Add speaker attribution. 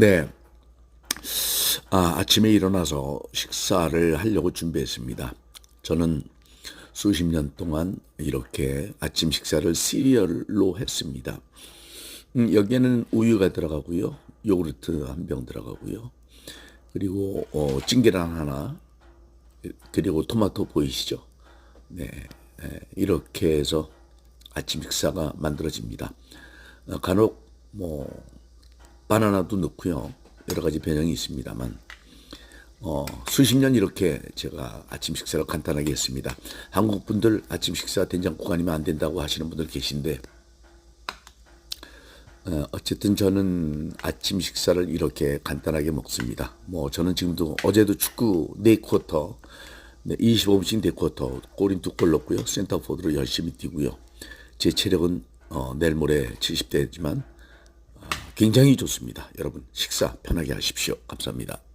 Speaker 1: 네. 아, 아침에 일어나서 식사를 하려고 준비했습니다. 저는 수십 년 동안 이렇게 아침 식사를 시리얼로 했습니다. 음, 여기에는 우유가 들어가고요. 요구르트 한 병 들어가고요. 그리고 어, 찐계란 하나, 그리고 토마토 보이시죠? 네, 에, 이렇게 해서 아침 식사가 만들어집니다. 어, 간혹 뭐 바나나도 넣고요. 여러 가지 변형이 있습니다만 어, 수십 년 이렇게 제가 아침 식사를 간단하게 했습니다. 한국 분들 아침 식사 된장국 아니면 안 된다고 하시는 분들 계신데 어, 어쨌든 저는 아침 식사를 이렇게 간단하게 먹습니다. 뭐 저는 지금도 어제도 축구 네 쿼터 네, 25분씩 네 쿼터 골인 두 골 넣고요. 센터포드로 열심히 뛰고요. 제 체력은 어, 내일 모레 70대지만 굉장히 좋습니다. 여러분 식사 편하게 하십시오. 감사합니다.